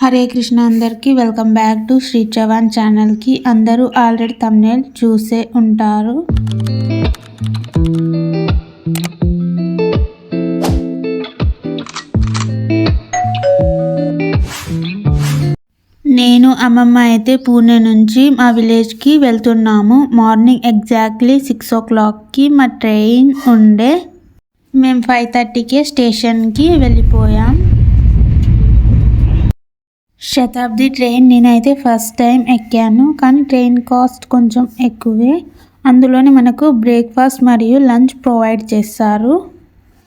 హరే కృష్ణ అందరికీ welcome back to Shri Chavan ఛానల్కి. అందరూ ఆల్రెడీ తమ్నేల్ చూసే ఉంటారు. నేను అమ్మమ్మ అయితే పూణే నుంచి మా విలేజ్కి వెళ్తున్నాము. మార్నింగ్ ఎగ్జాక్ట్లీ సిక్స్ ఓ క్లాక్కి మా ట్రైన్ ఉండే. మేము ఫైవ్ థర్టీకే స్టేషన్కి వెళ్ళిపోయాం. శతాబ్ది ట్రైన్ నేనైతే ఫస్ట్ టైం ఎక్కాను కానీ ట్రైన్ కాస్ట్ కొంచెం ఎక్కువే. అందులోనే మనకు బ్రేక్ఫాస్ట్ మరియు లంచ్ ప్రొవైడ్ చేస్తారు.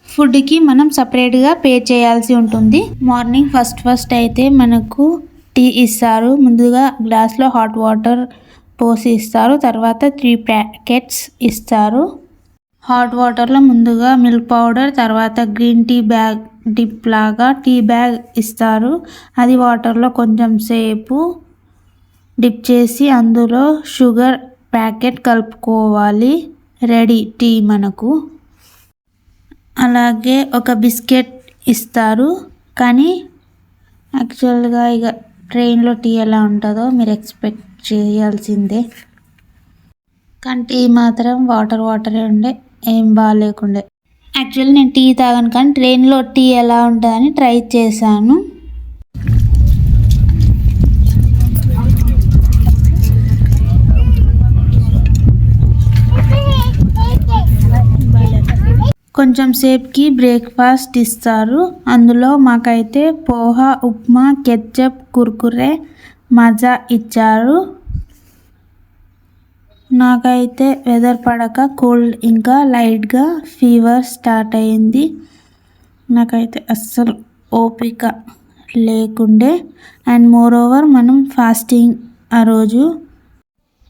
ఫుడ్కి మనం సపరేట్గా పే చేయాల్సి ఉంటుంది. మార్నింగ్ ఫస్ట్ ఫస్ట్ అయితే మనకు టీ ఇస్తారు. ముందుగా గ్లాస్లో హాట్ వాటర్ పోసి ఇస్తారు. తర్వాత త్రీ ప్యాకెట్స్ ఇస్తారు. హాట్ వాటర్లో ముందుగా మిల్క్ పౌడర్ తర్వాత గ్రీన్ టీ బ్యాగ్ డిప్ లాగా టీ బ్యాగ్ ఇస్తారు. అది వాటర్లో కొంచెం సేపు డిప్ చేసి అందులో షుగర్ ప్యాకెట్ కలుపుకోవాలి. రెడీ టీ మనకు. అలాగే ఒక బిస్కెట్ ఇస్తారు. కానీ యాక్చువల్గా ఇక ట్రైన్లో టీ ఎలా ఉంటుందో మీరు ఎక్స్పెక్ట్ చేయాల్సిందే. కానీ టీ మాత్రం వాటర్ వాటరే ఉండే ఏం బాగాలేకుండే. యాక్చువల్లీ నేను టీ తాగాను కానీ ట్రైన్లో టీ ఎలా ఉంటుందని ట్రై చేశాను. కొంచెం సేపుకి బ్రేక్ఫాస్ట్ ఇస్తారు. అందులో మాకైతే పోహా ఉప్మా కెచ్చప్ కుర్కురే మజా ఇచ్చారు. నాకైతే వెదర్ పడక కోల్డ్ ఇంకా లైట్గా ఫీవర్ స్టార్ట్ అయింది నాకైతే అస్సలు ఓపిక లేకుండే. అండ్ మోర్ ఓవర్ మనం ఫాస్టింగ్ ఆ రోజు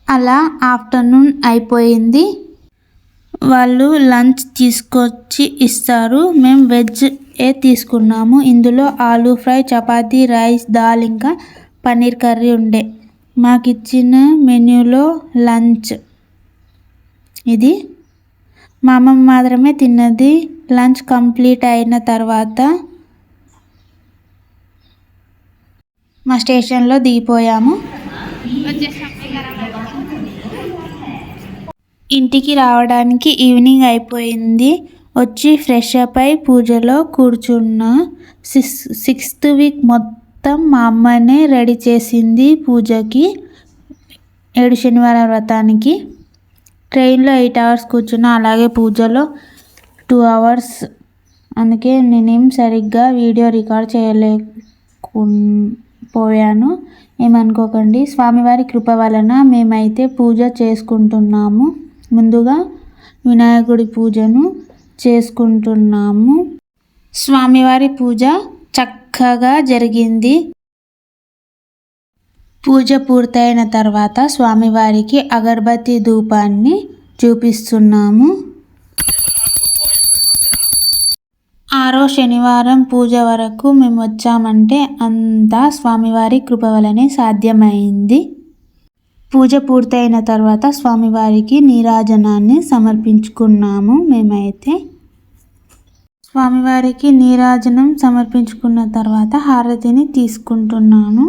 అలా ఆఫ్టర్నూన్ అయిపోయింది. వాళ్ళు లంచ్ తీసుకొచ్చి ఇస్తారు. మేము వెజ్ ఏ తీసుకున్నాము. ఇందులో ఆలూ ఫ్రై చపాతీ రైస్ దాల్ ఇంకా పన్నీర్ కర్రీ ఉండే. మాకు ఇచ్చిన మెనూలో లంచ్. ఇది మా అమ్మమ్మ మాత్రమే తిన్నది. లంచ్ కంప్లీట్ అయిన తర్వాత మా స్టేషన్లో దిగిపోయాము. ఇంటికి రావడానికి ఈవినింగ్ అయిపోయింది. వచ్చి ఫ్రెష్ అప్ అయి పూజలో కూర్చున్న సిక్స్ సిక్స్త్ వీక్ మొత్తం మొత్తం మా అమ్మనే రెడీ చేసింది పూజకి. ఏడు శనివారం వ్రతానికి. ట్రైన్లో ఎయిట్ అవర్స్ కూర్చున్నా అలాగే పూజలో టూ అవర్స్. అందుకే నేనేం సరిగ్గా వీడియో రికార్డ్ చేయలేకు పోయాను ఏమనుకోకండి స్వామివారి కృప వలన మేమైతే పూజ చేసుకుంటున్నాము. ముందుగా వినాయకుడి పూజను చేసుకుంటున్నాము. స్వామివారి పూజ చక్కగా జరిగింది. పూజ పూర్తయిన తర్వాత స్వామివారికి అగరబత్తి ధూపాన్ని చూపిస్తున్నాము. ఆరో శనివారం పూజ వరకు మేము వచ్చామంటే అంతా స్వామివారి కృప వలనే సాధ్యమైంది. పూజ పూర్తయిన తర్వాత స్వామివారికి నీరాజనాన్ని సమర్పించుకున్నాము మేమైతే. స్వామివారికి నీరాజనం సమర్పించుకున్న తర్వాత హారతిని తీసుకుంటున్నాను.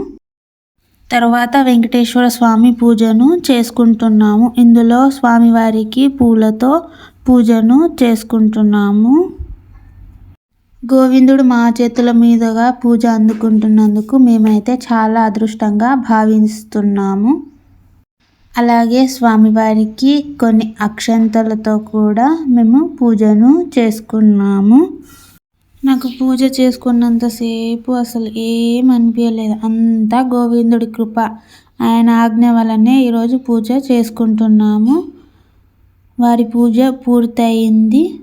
తర్వాత వెంకటేశ్వర స్వామి పూజను చేసుకుంటున్నాము. ఇందులో స్వామివారికి పూలతో పూజను చేసుకుంటున్నాము. గోవిందుడు మా చేతుల మీదుగా పూజ అందుకుంటున్నందుకు మేమైతే చాలా అదృష్టంగా భావిస్తున్నాము. అలాగే స్వామివారికి కొన్ని అక్షంతలతో కూడా మేము పూజను చేసుకున్నాము. నాకు పూజ చేసుకున్నంతసేపు అసలు ఏం అనిపించలేదు అంతా గోవిందుడి కృప. ఆయన ఆజ్ఞ వలనే ఈరోజు పూజ చేసుకుంటున్నాము. వారి పూజ పూర్తయింది.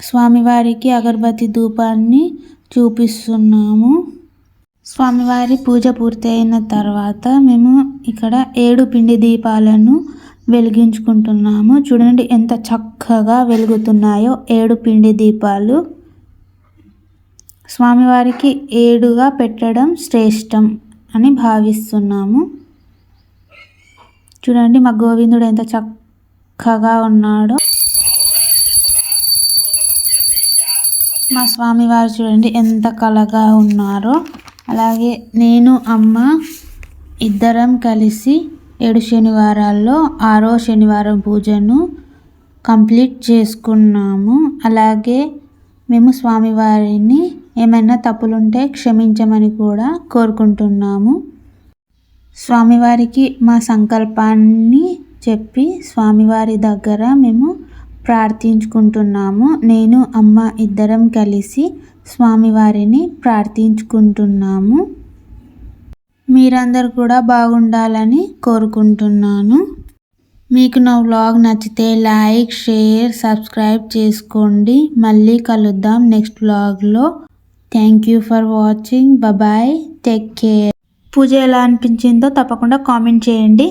స్వామివారికి అగరబత్తి ధూపాన్ని చూపిస్తున్నాము. స్వామివారి పూజ పూర్తయిన తర్వాత మేము ఇక్కడ ఏడు పిండి దీపాలను వెలిగించుకుంటున్నాము. చూడండి ఎంత చక్కగా వెలుగుతున్నాయో ఏడు పిండి దీపాలు. స్వామివారికి ఏడుగా పెట్టడం శ్రేష్టం అని భావిస్తున్నాము. చూడండి మా గోవిందుడు ఎంత చక్కగా ఉన్నాడో. మా స్వామివారు చూడండి ఎంత కలగా ఉన్నారో. అలాగే నేను అమ్మ ఇద్దరం కలిసి ఏడు శనివారాల్లో ఆరో శనివారం పూజను కంప్లీట్ చేసుకున్నాము. అలాగే మేము స్వామివారిని ఏమైనా తప్పులుంటే క్షమించమని కూడా కోరుకుంటున్నాము. స్వామివారికి మా సంకల్పాన్ని చెప్పి స్వామివారి దగ్గర మేము ప్రార్థించుకుంటున్నాము. నేను అమ్మ ఇద్దరం కలిసి స్వామివారిని ప్రార్థించుకుంటున్నాము. మీరందరూ కూడా బాగుండాలని కోరుకుంటున్నాను. మీకు నా వ్లాగ్ నచ్చితే లైక్ షేర్ సబ్స్క్రైబ్ చేసుకోండి. మళ్ళీ కలుద్దాం నెక్స్ట్ వ్లాగ్లో. Thank you for watching. Bye take care. పూజ ఎలా అనిపించిందో తప్పకుండా కామెంట్ చేయండి.